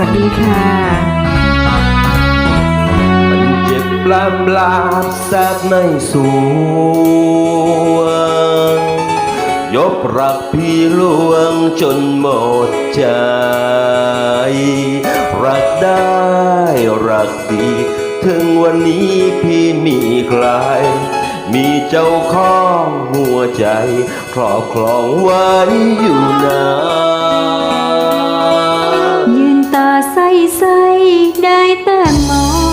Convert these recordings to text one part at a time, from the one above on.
วัสดีค่ะมันเจ็บปลาปลาบแสบในสวงยกรักพี่ลวงจนหมดใจ รักได้รักดี ถึงวันนี้พี่มีใครมีเจ้าของหัวใจ ครอบครองไว้อยู่นาน ตาใสใ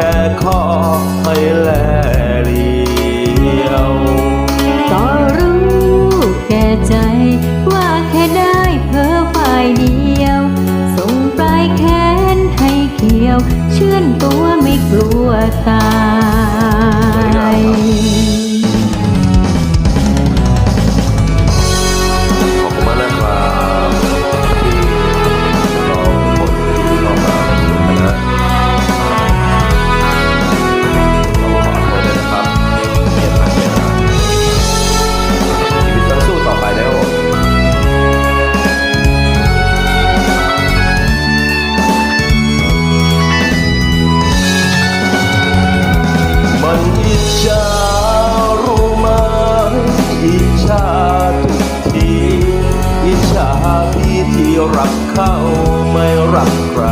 แค่ขอให้แลเลียวก็รู้แก่ใจว่าแค่ได้เพ้อฝ่ายเดียว ส่งปลายแขนให้เขียว เชื่อนตัวไม่กลัวตาย เฝ้าไม่รักใคร